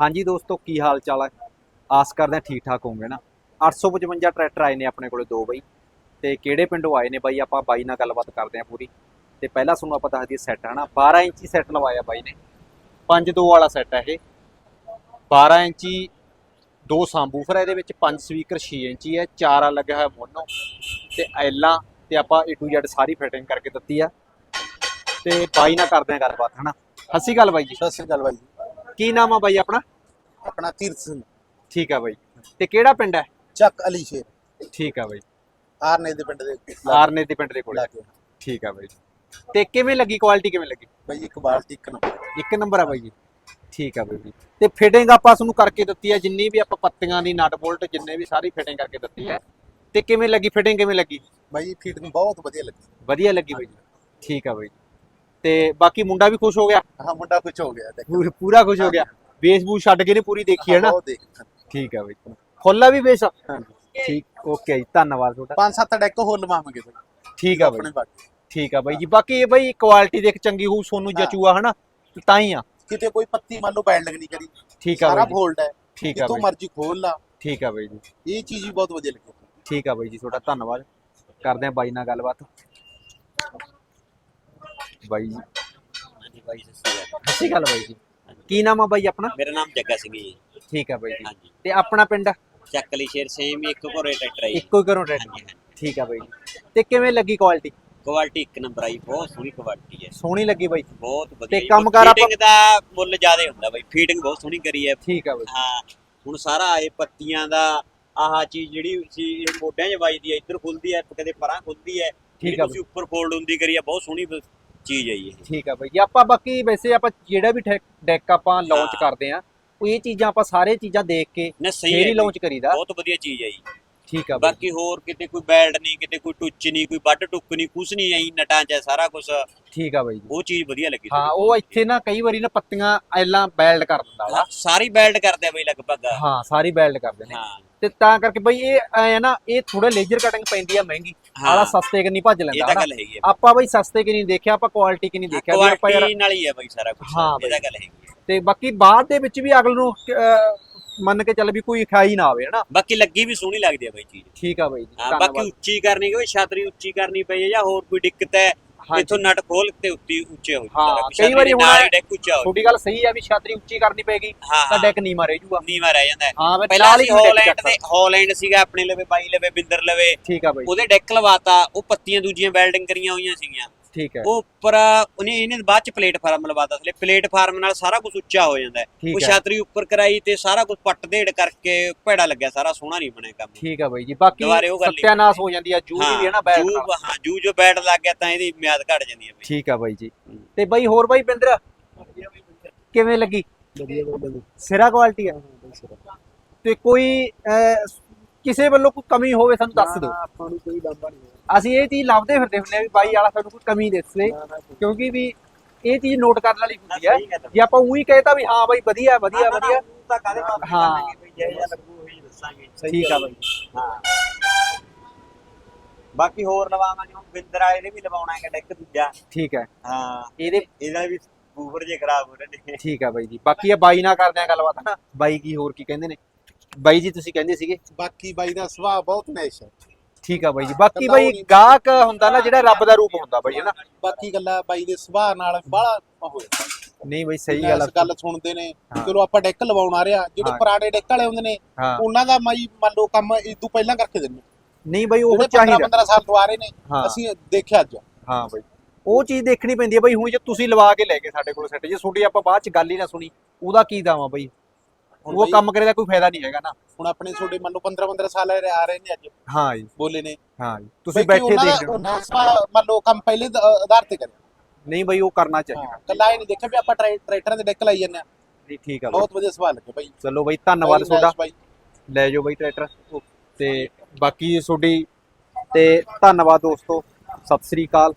ਹਾਂਜੀ ਦੋਸਤੋ, ਕੀ ਹਾਲ ਚਾਲ ਹੈ ਆਸ ਕਰਦੇ ਹਾਂ ਠੀਕ ਠਾਕ ਹੋਵੋਗੇ ਨਾ? 855 ਟਰੈਕਟਰ ਆਏ ਨੇ ਆਪਣੇ ਕੋਲੇ ਦੋ ਬਾਈ। ਤੇ ਕਿਹੜੇ ਪਿੰਡੋਂ ਆਏ ਨੇ ਬਾਈ? ਆਪਾਂ ਬਾਈ ਨਾਲ ਗੱਲਬਾਤ ਕਰਦੇ ਹਾਂ ਪੂਰੀ। ਤੇ ਪਹਿਲਾਂ ਤੁਹਾਨੂੰ ਆਪਾਂ ਦੱਸ ਦਈਏ ਸੈੱਟ, ਹਨਾ? 12 ਇੰਚੀ ਸੈੱਟ ਲਵਾਇਆ ਬਾਈ ਨੇ। 5-2 ਵਾਲਾ ਸੈੱਟ ਹੈ ਇਹ। 12 ਇੰਚੀ ਦੋ ਸਾਂਬੂਫਰ ਹੈ ਇਹਦੇ ਵਿੱਚ 5 ਸਪੀਕਰ 6 ਇੰਚੀ ਹੈ ਚਾਰ ਆ ਲੱਗਿਆ ਹੋਇਆ ਮੋਨੋ। ਤੇ ਐਲਾਂ ਤੇ ਆਪਾਂ A to Z ਸਾਰੀ ਫਿਟਿੰਗ ਕਰਕੇ ਦਿੱਤੀ ਆ। ਤੇ ਬਾਈ ਨਾਲ ਕਰਦੇ ਹਾਂ ਗੱਲਬਾਤ, ਹਨਾ? ਹੱਸੀ ਗੱਲ ਬਾਈ ਜੀ। ਸਤਿ ਸ੍ਰੀ ਅਕਾਲ ਬਾਈ ਜੀ। ਕੀ ਨਾਮ ਆ ਬਾਈ ਆਪਣਾ? ਆਪਣਾ ਤੀਰਥ ਸਿੰਘ। ਠੀਕ ਆ ਬਾਈ। ਤੇ ਕਿਹੜਾ ਪਿੰਡ ਹੈ? ਚੱਕ ਅਲੀ ਸ਼ੇਰ। ਠੀਕ ਆ ਬਾਈ। ਆਰਨੇ ਦੇ ਪਿੰਡ ਦੇ ਆਰਨੇ ਦੇ ਪਿੰਡ ਦੇ ਕੋਲ। ਠੀਕ ਆ ਬਾਈ। ਤੇ ਕਿਵੇਂ ਲੱਗੀ? ਕੁਆਲਿਟੀ ਕਿਵੇਂ ਲੱਗੀ? ਬਾਈ ਇੱਕ ਬਾਲਟੀ ਇੱਕ ਨੰਬਰ। ਇੱਕ ਨੰਬਰ ਆ ਬਾਈ ਜੀ। ਠੀਕ ਆ ਬਾਈ ਜੀ। ਤੇ ਫਿਟਿੰਗ ਆਪਾਂ ਤੁਹਾਨੂੰ ਕਰਕੇ ਦਿੱਤੀ ਹੈ ਜਿੰਨੀ ਵੀ ਆਪਾਂ ਪੱਤੀਆਂ ਦੀ ਨਟ ਬੋਲਟ ਜਿੰਨੇ ਵੀ ਸਾਰੀ ਫਿਟਿੰਗ ਕਰਕੇ ਦਿੱਤੀ ਹੈ ਤੇ ਕਿਵੇਂ ਲੱਗੀ? ਫਿਟਿੰਗ ਕਿਵੇਂ ਲੱਗੀ? ਬਾਈ ਨੂੰ ਬਹੁਤ ਵਧੀਆ ਲੱਗੀ। ਵਧੀਆ ਲੱਗੀ ਬਾਈ ਜੀ। ਠੀਕ ਆ ਬਾਈ ਜੀ। ਤੇ ਬਾਕੀ ਮੁੰਡਾ ਵੀ ਖੁਸ਼ ਹੋ ਗਿਆ। ਹਾਂ ਮੁੰਡਾ ਕੁਝ ਹੋ ਗਿਆ ਦੇਖ। ਪੂਰ- ਪੂਰਾ ਖੁਸ਼ ਹੋ ਗਿਆ। ਬੇਸ ਬੂਸ ਛੱਡ ਕੇ ਨੇ ਪੂਰੀ ਦੇਖੀ ਹੈ ਨਾ? ਦੇਖ ਠੀਕ ਆ ਬਾਈ। ਖੋਲਾ ਵੀ ਬੇਸ। ਠੀਕ ਓਕੇ ਜੀ ਧੰਨਵਾਦ ਤੁਹਾਡਾ। ਪੰਜ ਸੱਤ ਡੈਕ ਹੋਰ ਲਵਾਵਾਂਗੇ ਬਾਈ ਠੀਕ ਆ ਬਾਈ। ਆਪਣੇ ਬਾਕੀ। ਠੀਕ ਆ ਬਾਈ ਜੀ। ਬਾਕੀ ਇਹ ਬਾਈ ਕੁਆਲਿਟੀ ਦੇਖ ਚੰਗੀ ਹੋਊ ਸੋਨੂੰ ਹਾਂ। ਜਚੂਆ ਹਨਾ ਤੇ ਹੀ ਆ। ਕਿਤੇ ਕੋਈ ਪੱਤੀ ਮੰਨ ਲਓ ਬੈਂਡਿੰਗ ਨਹੀਂ ਕਰੀ। ਠੀਕ ਆ ਸਾਰਾ ਬਾਈ ਜੀ। ਫੋਲਡ ਹੈ। ਠੀਕ ਆ ਜਿੱਥੋਂ ਬਾਈ। ਮਰਜ਼ੀ ਖੋਲ ਲਾ। ਠੀਕ ਆ ਬਾਈ ਜੀ। ਇਹ ਚੀਜ਼ ਵੀ ਬਹੁਤ ਵਧੀਆ ਲੱਗੀ। ਠੀਕ ਆ ਬਾਈ ਜੀ ਤੁਹਾਡਾ ਧੰਨਵਾਦ। ਕਰਦੇ ਆ ਬਾਈ ਨਾਲ ਗੱਲਬਾਤ। ਬਾਈ ਜੀ। ਹਾਂਜੀ ਬਾਈ ਸਤਿ ਸ਼੍ਰੀ ਅਕਾਲ। ਸੱਚੀ ਗੱਲ ਬਾਈ ਜੀ। ਕੀ ਨਾਮ ਆ ਬਾਈ ਆਪਣਾ? ਮੇਰਾ ਨਾਮ ਜੱਗਾ ਸਿੰਘ ਜੀ। ਠੀਕ ਆ ਬਾਈ ਜੀ। ਹਾਂਜੀ। ਤੇ ਆਪਣਾ ਪਿੰਡ? ਚੱਕਲੀ ਸ਼ੇਰ ਸੇਮ ਹੀ ਇੱਕ ਘੋਰੇ ਟਰੈਕਟਰ ਹੈ ਜੀ। ਇੱਕੋ ਹੀ ਘਰੋਂ ਟਰੈਕਟਰ। ਹਾਂਜੀ ਹਾਂਜੀ। ਠੀਕ ਆ ਬਾਈ ਜੀ। ਤੇ ਕਿਵੇਂ ਲੱਗੀ ਕੁਆਲਿਟੀ ਕੁਆਲਿਟੀ ਇੱਕ ਨੰਬਰ ਆਈ ਬਹੁਤ ਸੋਹਣੀ ਕੁਆਲਿਟੀ ਹੈ ਸੋਹਣੀ ਲੱਗੀ ਬਾਈ। ਬਹੁਤ ਵਧੀਆ ਜੀ। ਕੰਮਕਾਰ ਆਪਾਂ- Fitting ਦਾ ਮੁੱਲ ਜ਼ਿਆਦਾ ਹੁੰਦਾ ਬਾਈ। ਫੀਟਿੰਗ ਬਹੁਤ ਸੋਹਣੀ ਕਰੀ ਹੈ ਠੀਕ ਆ ਬਾਈ। ਹਾਂ। ਹੁਣ ਸਾਰਾ ਇਹ ਪੱਤੀਆਂ ਦਾ ਆਹ ਚੀਜ਼ ਜਿਹੜੀ ਸੀ ਇਹ ਮੋਢਿਆਂ 'ਚ ਵੱਜਦੀ ਹੈ ਇੱਧਰ ਖੁੱਲਦੀ ਹੈ ਕਦੇ ਪਰਾਂ ਖੁੱਲਦੀ ਹੈ ਠੀਕ ਜਿਹੜੀ ਆ ਤੁਸੀਂ ਉੱਪਰ ਫੋਲਡ ਹੁੰਦੀ ਕਰੀ ਹੈ ਬਹੁਤ ਸੋਹਣੀ ਬ- ਚੀਜ਼ ਹੈ ਜੀ ਇਹ ਠੀਕ ਆ ਬਾਈ ਜੀ ਆਪਾਂ ਬਾਕੀ ਵੈਸੇ ਆਪਾਂ ਜਿਹੜਾ ਵੀ ਡੈਕ ਆਪਾਂ ਲਾਂਚ। ਕਰਦੇ ਆ ਉਹ ਇਹ ਚੀਜ਼ਾਂ ਆਪਾਂ ਸਾਰੇ ਚੀਜ਼ਾਂ ਦੇਖ ਕੇ ਨਾ ਸਹੀ ਫੇਰ ਹੈ ਹੀ ਜੀ। ਲਾਂਚ ਕਰੀਦਾ ਬਹੁਤ ਵਧੀਆ ਚੀਜ਼ ਹੈ ਜੀ ਠੀਕ ਆ ਬਾਈ। ਬਾਕੀ ਹੋਰ ਕਿਤੇ ਕੋਈ ਬੈਲਡ ਨਹੀਂ ਕਿਤੇ ਕੋਈ ਟੁੱਚ ਨਹੀਂ ਕੋਈ ਵੱਡ ਟੁੱਕ ਨਹੀਂ ਕੁਛ ਨਹੀਂ ਆਈ ਨਟਾਂ 'ਚ ਹੈ ਸਾਰਾ ਕੁਝ ਠੀਕ ਆ ਬਾਈ ਜੀ। ਉਹ ਚੀਜ਼ ਵਧੀਆ ਲੱਗੀ ਹਾਂ ਉਹ। ਇੱਥੇ ਨਾ ਕਈ ਵਾਰੀ ਨਾ ਪੱਤੀਆਂ ਐਲਾਂ ਬੈਲਡ ਕਰ ਦਿੰਦਾ ਵਾ। ਹਾਂ, ਸਾਰੀ ਬੈਲਡ ਕਰਦੇ ਆ ਬਈ ਲਗਭਗ। ਹਾਂ ਸਾਰੀ ਬੈਲਡ ਕਰਦੇ ਨੇ। ਹਾਂ। ਤੇ ਤਾਂ ਕਰਕੇ ਬਈ ਇਹ ਐ ਨਾ ਇਹ ਥੋੜਾ ਲੇਜ਼ਰ ਕਟਿੰਗ ਪੈਂਦੀ ਆ ਮਹਿੰਗੀ। ਆਲਾ ਸਸਤੇ ਕਿ ਨਹੀਂ ਭੱਜ ਇਹ ਲੈਂਦਾ ਤਾਂ ਹਨਾ? ਗੱਲ ਹੈਗੀ ਆਪਾਂ ਬਈ ਸਸਤੇ ਕਿ ਨਹੀਂ ਦੇਖਿਆ ਆਪਾਂ ਕੁਆਲਿਟੀ ਕਿ ਨਹੀਂ ਦੇਖਿਆ ਵੀ ਆਪਾਂ ਯਾਰ ਕੁਆਲਿਟੀ ਨਾਲ ਹੀ ਹੈ ਬਈ ਸਾਰਾ ਕੁਝ ਹਾਂ ਇਹ ਤਾਂ ਬਈ। ਗੱਲ ਹੈਗੀ ਹੈ ਤੇ ਬਾਕੀ ਬਾਅਦ ਦੇ ਵਿੱਚ ਵੀ ਅਗਲ ਨੂੰ ਅਹ, ਮੰਨ ਕੇ ਚੱਲ ਵੀ ਕੋਈ ਖਾਈ ਨਾ ਆਵੇ ਹਨਾ? ਬਾਕੀ ਲੱਗੀ ਵੀ ਸੋਹਣੀ ਲੱਗਦੀ ਹੈ ਬਈ ਚੀਜ਼। ਠੀਕ ਆ ਬਾਈ ਜੀ ਹਾਂ ਬਾਕੀ ਧੰਨਵਾਦ ਉੱਚੀ ਕਰਨੀ ਕੋਈ ਛਤਰੀ ਉੱਚੀ ਕਰਨੀ ਪਈ ਹੈ ਜਾਂ ਹੋਰ ਕੋਈ ਦਿੱਕਤ ਹੈ ਹਾਂਜੀ। ਇਥੋਂ ਨਟ ਖੋਲ ਕੇ ਉੱਤੀ ਉੱਚੇ ਹੋ ਹਾਂ, ਜਾਂਦਾ ਕਈ ਵਾਰੀ ਹੁਣ ਨਾਲ ਹੀ ਡੈਕ ਉੱਚਾ ਹੋ ਤੁਹਾਡੀ ਗੱਲ ਸਹੀ ਆ ਵੀ ਛਾਤਰੀ ਉੱਚੀ ਕਰਨੀ ਪੈਗੀ ਹਾਂ ਤਾਂ ਡੈਕ ਨੀਵਾਂ ਰਹਿ ਜੂਗਾ। ਨੀਵਾ ਰਹਿ ਜਾਂਦਾ ਹੈ। ਹਾਂ ਮੈਂ ਪਹਿਲਾਂ ਨਾਲ ਹੀ ਅਸੀਂ deck ਹਾਲੈਂਡ ਚੱਕਦਾ। ਦੇ ਹਾਲੈਂਡ ਸੀਗਾ ਆਪਣੇ ਲਵੇ ਬਾਈ ਲਵੇ ਬਿੰਦਰ ਲਵੇ। ਠੀਕ ਆ ਬਾਈ ਉਹਦੇ ਡੈਕ ਲਵਾਤਾ ਉਹ ਪੱਤੀਆਂ ਦੂਜੀਆਂ ਵੈਲਡਿੰਗ ਕਰੀਆਂ ਹੋਈਆਂ ਸੀਗੀਆਂ। ਠੀਕ ਹੈ। ਉਹ ਉੱਪਰ ਉਹਨੇ ਇਹਨੇ ਬਾਅਦ ਚ ਪਲੇਟਫਾਰਮ ਲਵਾਤਾ ਥਲੇ। ਪਲੇਟਫਾਰਮ ਨਾਲ ਸਾਰਾ ਕੁਝ ਉੱਚਾ ਹੋ ਜਾਂਦਾ ਹੈ। ਉਹ ਹੈ। ਛਾਤਰੀ ਉੱਪਰ ਕਰਾਈ ਤੇ ਸਾਰਾ ਕੁਝ ਪੱਟ ਢੇੜ ਕਰਕੇ ਭੈੜਾ ਲੱਗਿਆ। ਸਾਰਾ ਸੋਹਣਾ ਨਹੀਂ ਬਣਿਆ ਕੰਮ। ਠੀਕ ਆ ਬਾਈ ਜੀ। ਬਾਕੀ ਸਤਿਆਨਾਸ਼ ਹੋ ਜਾਂਦੀ ਆ ਜੂ ਵੀ ਹੈ ਨਾ ਬੈਠ ਜੂ ਹਾਂ ਜੂ ਜੋ ਬੈਠ ਲੱਗ ਗਿਆ ਤਾਂ ਇਹਦੀ ਮਿਆਦ ਘਟ ਜਾਂਦੀ ਹੈ। ਬਈ। ਠੀਕ ਆ ਬਾਈ ਜੀ। ਤੇ ਬਾਈ ਹੋਰ ਬਾਈ ਬਿੰਦਰ? ਕਿਵੇਂ ਲੱਗੀ? ਵਧੀਆ ਵਧੀਆ। ਸਿਰਾ ਕੁਆਲਿਟੀ ਆ। ਤੇ ਕੋਈ ਕਿਸੇ ਵੱਲੋਂ ਕੋਈ ਕਮੀ ਹੋਵੇ ਸਾਨੂੰ ਦੱਸ ਦਿਓ। ਆਪਾਂ ਨੂੰ ਕੋਈ ਲੰਬਾ ਨਹੀਂ ਅਸੀਂ ਇਹ ਚੀਜ਼ ਲੱਭਦੇ ਫਿਰਦੇ ਹੁੰਦੇ ਆ ਵੀ ਬਾਈ ਵਾਲਾ ਸਾਨੂੰ ਕੋਈ ਕਮੀ ਦੱਸੇ ਕਿਉਂਕਿ ਵੀ ਇਹ ਚੀਜ਼ ਨੋਟ ਕਰਨ ਵਾਲੀ ਹੁੰਦੀ ਹੈ ਹੈ। ਜੇ ਆਪਾਂ ਉਹੀ ਕਹਿਤਾ ਵੀ ਹਾਂ ਬਾਈ ਵਧੀਆ ਵਧੀਆ ਵਧੀਆ। ਤਾਂ ਕਾਦੇ ਮਾਪੇ ਹਾਂ। ਕਰਾਂਗੇ ਬਈ ਜੇ ਜਾਂ ਲੱਗੂ ਉਹੀ ਦੱਸਾਂਗੇ। ਠੀਕ ਆ ਬਾਈ। ਹਾਂ। ਬਾਕੀ ਹੋਰ ਲਵਾਵਾਂਗੇ ਹੁਣ ਬਿੰਦਰਾ ਇਹਦੇ ਵੀ ਲਵਾਉਣਾ ਹੈ ਡੈਕ ਦੂਜਾ। ਠੀਕ ਹੈ। ਹਾਂ। ਇਹਦੇ ਇਹਦਾ ਵੀ ਬੂਫਰ ਜੇ ਖਰਾਬ ਹੋ ਰਹੇ ਨੇ। ਠੀਕ ਆ ਬਾਈ ਜੀ। ਬਾਕੀ ਆ ਬਾਈ ਨਾਲ ਕਰਦੇ ਆ ਗੱਲਬਾਤ ਹਨਾ? ਬਾਈ ਕੀ ਹੋਰ ਕੀ ਕਹਿੰਦੇ ਨੇ? ਬਾਈ ਜੀ ਤੁਸੀਂ ਕਹਿੰਦੇ ਸੀਗੇ? ਬਾਕੀ ਬਾਈ ਦਾ ਸੁਭਾਅ ਬਹੁਤ ਨੈਸ਼ ਹੈ। ਠੀਕ ਆ ਬਾਈ ਜੀ ਬਾਕੀ ਬਾਈ ਗਾਹਕ ਹੁੰਦਾ ਨਾ ਜਿਹੜਾ ਰੱਬ ਦਾ ਰੂਪ ਹੁੰਦਾ ਬਾਈ ਹਨਾ? ਬਾਕੀ ਗੱਲਾਂ ਬਾਈ ਦੇ ਸੁਭਾਅ ਨਾਲ ਬਾਹਲਾ ਹੋਇਆ ਨਹੀਂ ਬਾਈ ਸਹੀ ਗੱਲ ਆ। ਗੱਲ ਸੁਣਦੇ ਨੇ ਹਾਂ। ਚਲੋ ਆਪਾਂ ਡੈਕ ਲਵਾਉਣ ਆ ਰਿਹਾ ਜਿਹੜੇ ਹਾਂ। ਪੁਰਾਣੇ ਡੈਕ ਵਾਲੇ ਹੁੰਦੇ ਨੇ ਹਾਂ। ਉਹਨਾਂ ਦਾ ਮਾਈ ਮੰਨ ਲਓ ਕੰਮ ਇਸ ਤੋਂ ਪਹਿਲਾਂ ਕਰਕੇ ਦਿੰਦੇ ਨਹੀਂ ਬਾਈ ਉਹ ਜਿਹੜੇ 15 ਚਾਹੀਦਾ। 15 ਸਾਲ ਤੋਂ ਆ ਰਹੇ ਨੇ ਹਾਂ। ਅਸੀਂ ਦੇਖਿਆ ਅੱਜ। ਹਾਂ ਬਾਈ। ਉਹ ਚੀਜ਼ ਦੇਖਣੀ ਪੈਂਦੀ ਹੈ ਬਾਈ ਹੁਣ ਜੇ ਤੁਸੀਂ ਲਵਾ ਕੇ ਲੈ ਗਏ ਸਾਡੇ ਕੋਲ ਸੈੱਟ ਜੇ ਤੁਹਾਡੀ ਆਪਾਂ ਬਾਅਦ ਚ ਗੱਲ ਹੀ ਨਾ ਸੁਣੀ ਉਹਦਾ ਕੀ ਦਾਵਾ ਬਾਈ? ਹੁਣ ਉਹ ਬਾਈ- ਕੰਮ ਕਰੇ ਦਾ ਕੋਈ ਫਾਇਦਾ ਨਹੀਂ ਹੈਗਾ ਨਾ। ਹੁਣ ਆਪਣੇ ਤੁਹਾਡੇ ਮੰਨ ਲਓ 15 15 ਸਾਲ ਆ ਰਹੇ ਨੇ ਅੱਜ। ਹਾਂ ਜੀ। ਬੋਲੇ ਨੇ। ਹਾਂ ਜੀ। ਤੁਸੀਂ ਬੈਠੇ ਦੇਖ ਰਹੇ ਹੋ। ਮੰਨ ਲਓ ਕੰਮ ਪਹਿਲੇ ਦ- ਆਧਾਰ ਤੇ ਕਰਿਆ। ਨਹੀਂ ਬਾਈ ਉਹ ਕਰਨਾ ਚਾਹੀਦਾ। ਕੱਲਾ ਇਹ ਨਹੀਂ ਦੇਖਿਆ ਵੀ ਆਪਾਂ ਟਰੈ- ਟਰੈਕਟਰਾਂ ਦੇ ਡੈਕ ਲਾਈ ਜਾਂਦੇ ਆ ਨਹੀਂ ਠੀਕ ਆ ਬਾਈ। ਬਹੁਤ ਵਧੀਆ ਸਵਾਲ ਲੱਗੇ ਬਾਈ। ਚਲੋ ਬਾਈ ਧੰਨਵਾਦ ਤੁਹਾਡਾ। ਬਾਈ। ਲੈ ਜਾਓ ਬਾਈ ਟਰੈਕਟਰ। ਤੇ ਬਾਕੀ ਤੁਹਾਡੀ ਤੇ ਧੰਨਵਾਦ ਦੋਸਤੋ। ਸਤਿ ਸ੍ਰੀ ਅਕਾਲ।